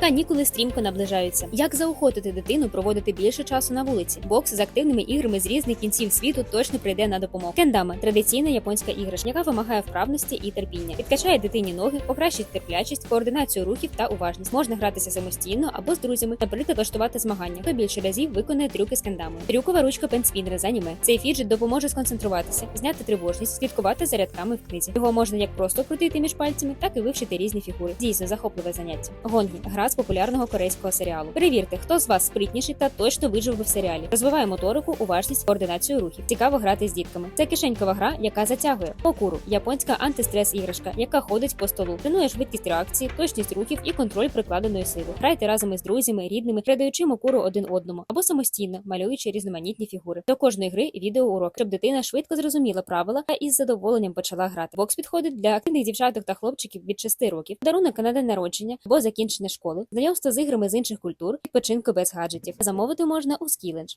Канікули стрімко наближаються. Як заохотити дитину проводити більше часу на вулиці? Бокс з активними іграми з різних кінців світу точно прийде на допомогу. Кендама традиційна японська іграшка, яка вимагає вправності і терпіння. Підкачає дитині ноги, покращить терплячість, координацію рухів та уважність. Можна гратися самостійно або з друзями, наприклад, влаштувати змагання. Хто більше разів виконає трюки з кендамою. Трюкова ручка пенсвінера з аніме. Цей фіджет допоможе сконцентруватися, зняти тривожність, слідкувати за рядками в книзі. Його можна як просто крутити між пальцями, так і вивчити різні фігури. Дійсно захопливе заняття. Гонгі гра з популярного корейського серіалу. Перевірте, хто з вас спритніший та точно вижив би в серіалі. Розвиває моторику, уважність, координацію рухів. Цікаво грати з дітками. Це кишенькова гра, яка затягує. Окуру японська антистрес іграшка, яка ходить по столу. Тренує швидкість реакції, точність рухів і контроль прикладеної сили. Грайте разом із друзями, рідними, передаючи мокуру один одному або самостійно, малюючи різноманітні фігури. До кожної гри відеоурок, щоб дитина швидко зрозуміла правила та із задоволенням почала грати. Бокс підходить для активних дівчаток та хлопчиків від 6 років, дарунок на день народження або закінчення школи, знайомство з іграми з інших культур, відпочинку без гаджетів. Замовити можна у Skillenge.